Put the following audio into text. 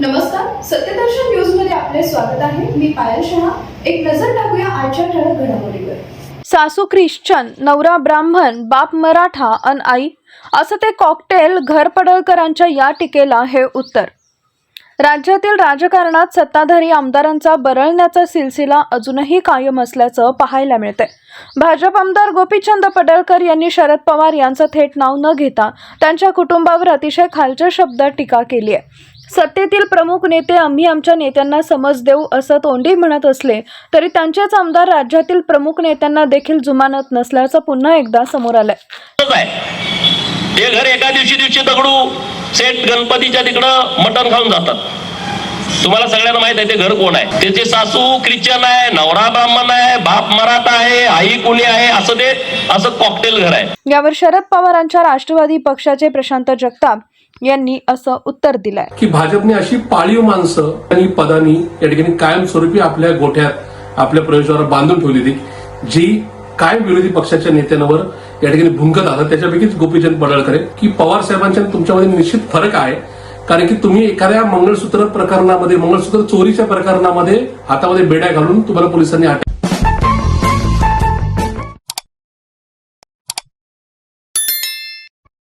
नमस्कार सत्यदर्शन न्यूजमध्ये आपले स्वागत आहे. मी पायल शहा. एक नजर टाकूया आजच्या ठळक घडामोडीवर. सासू ख्रिश्चन नवरा ब्राह्मण बाप मराठा अन आई असं ते कॉकटेल घर पडळकरांच्या या टीकेला हे उत्तर. राज्यातील राजकारणात सत्ताधारी आमदारांचा बरळण्याचा सिलसिला अजूनही कायम असल्याचं पाहायला मिळते भाजप आमदार गोपीचंद पडळकर यांनी शरद पवार यांचं थेट नाव न घेता त्यांच्या कुटुंबावर अतिशय खालच्या शब्दात टीका केली आहे सत्तेतील प्रमुख नेते आम्ही आमच्या नेत्यांना समज देऊ असं तोंडी म्हणत असले तरी त्यांचेच आमदार राज्यातील प्रमुख नेत्यांना देखील जुमानत नसल्याचं पुन्हा एकदा समोर आलंय. ते घर एका दिवशी दिवशी दगडू सेट गणपतीच्या तिकडं मटण खाऊन जातात. तुम्हाला सगळ्यांना माहीत आहे ते घर कोण आहे? त्याचे सासू ख्रिश्चन आहे नवरा ब्राह्मण आहे बाप मराठा आहे आई कुणी आहे असं ते असं कॉकटेल घर आहे. यावर शरद पवारांच्या राष्ट्रवादी पक्षाचे प्रशांत जगताप यांनी असं उत्तर दिलंय. की भाजपने अशी पाळीव माणसं आणि पदानी या ठिकाणी कायमस्वरूपी आपल्या गोठ्यात आपल्या प्रवेशावर बांधून ठेवली होती जी कायम विरोधी पक्षाच्या नेत्यांवर या ठिकाणी भुंकत आलं. त्याच्यापैकीच गोपीचंद पडळकर की पवार साहेबांच्या तुमच्यामध्ये निश्चित फरक आहे कारण की तुम्ही एखाद्या मंगळसूत्र प्रकरणामध्ये मंगळसूत्र चोरीच्या प्रकरणामध्ये हातामध्ये बेड्या घालून तुम्हाला पोलिसांनी अटक